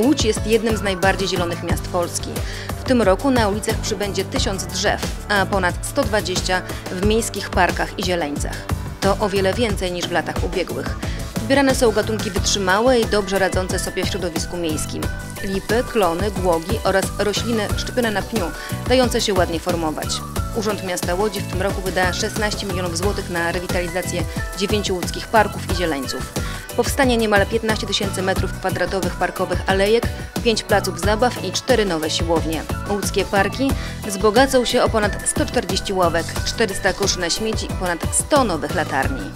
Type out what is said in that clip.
Łódź jest jednym z najbardziej zielonych miast Polski. W tym roku na ulicach przybędzie tysiąc drzew, a ponad 120 w miejskich parkach i zieleńcach. To o wiele więcej niż w latach ubiegłych. Wybierane są gatunki wytrzymałe i dobrze radzące sobie w środowisku miejskim. Lipy, klony, głogi oraz rośliny szczepione na pniu, dające się ładnie formować. Urząd Miasta Łodzi w tym roku wyda 16 milionów złotych na rewitalizację dziewięciu łódzkich parków i zieleńców. Powstanie niemal 15 tysięcy metrów kwadratowych parkowych alejek, 5 placów zabaw i 4 nowe siłownie. Łódzkie parki wzbogacą się o ponad 140 ławek, 400 koszy na śmieci i ponad 100 nowych latarni.